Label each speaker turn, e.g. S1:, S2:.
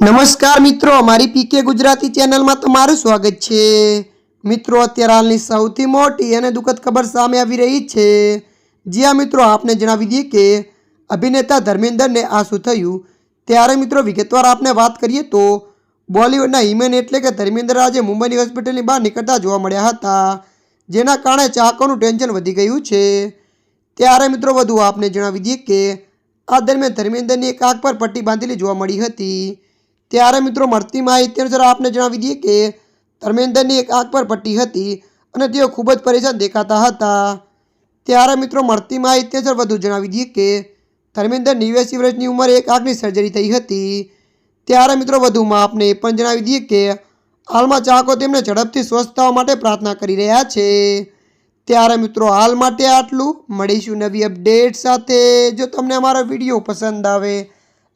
S1: નમસ્કાર મિત્રો મારી પીકે ગુજરાતી ચેનલમાં તમારું સ્વાગત છે. મિત્રો, અત્યારે હાલની સૌથી મોટી અને દુઃખદ ખબર સામે આવી રહી છે. જ્યાં મિત્રો, આપને જણાવી દઈએ કે અભિનેતા ધર્મેન્દ્રને આ શું થયું. ત્યારે મિત્રો, વિગતવાર આપને વાત કરીએ તો બોલિવૂડના હિમેન એટલે કે ધર્મેન્દ્ર આજે મુંબઈની હોસ્પિટલની બહાર નીકળતા જોવા મળ્યા હતા, જેના કારણે ચાહકોનું ટેન્શન વધી ગયું છે. ત્યારે મિત્રો, વધુ આપને જણાવી દઈએ કે આ દરમિયાન ધર્મેન્દ્રની એક આંખ પર પટ્ટી બાંધેલી જોવા મળી હતી. ત્યારે મિત્રો મળતી માહિતી અનુસાર આપને જણાવી દઈએ કે ધર્મેન્દ્રની એક આંખ પર પટ્ટી હતી અને તેઓ ખૂબ જ પરેશાન દેખાતા હતા. ત્યારે મિત્રો મળતી માહિતી અનુસાર વધુ જણાવી દઈએ કે ધર્મેન્દ્ર નેવ્યાસી વર્ષની ઉંમરે એક આંખની સર્જરી થઈ હતી. ત્યારે મિત્રો વધુમાં આપને એ પણ જણાવી દઈએ કે હાલમાં ચાહકો તેમને ઝડપથી સ્વસ્થ થવા માટે પ્રાર્થના કરી રહ્યા છે. ત્યારે મિત્રો હાલ માટે આટલું. મળીશું નવી અપડેટ સાથે. જો તમને અમારો વીડિયો પસંદ આવે